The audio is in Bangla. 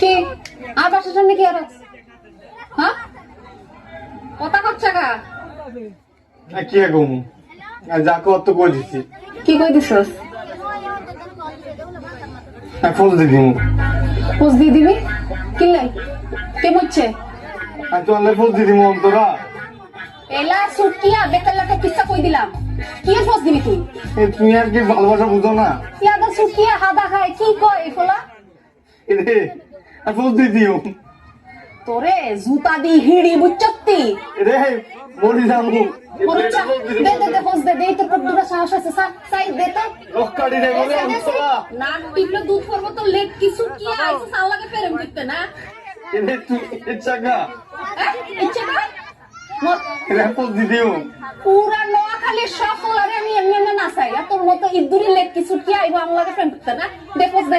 কি? আর বাসার সামনে কি আর আছে? হ্যাঁ? কথা করছে গা? আর কি আর যা কর তো কই দিছি? কি কই দিছস? দিয়ে দিমু। দিয়ে দিবি? কি লাই কে বুঝছে আর তো আল্লাহ ফোন দিয়ে দিমু অন্তরা। এলা সুটকিয়া বেকার লাটা কিসা কই দিলাম? কি এর দিবি তুই? তুমি আর কি ভালোবাসা বুঝো না? ইয়াদা সুটকিয়া হাদা খায় কি কয় এগুলা এ রে আর দিও। তোরে জুতা দি হিড়ি বুচ্চত্তি এ রে মরি যাব। দে দে দে পোজ দে দে তোর কত সাহস আছে। সাই দে তো। রক্কাড়ি রে বলে অন্তরা না টিপলে দুধ করব তো লেট কিছু কি আইছে সাল্লাকে ফেরম দিতে না? তুই আমি এমনি নাচাই তোর মতো ইদুরি লেট কিছু কি আইবো ফেরম না? দে পোজ দে।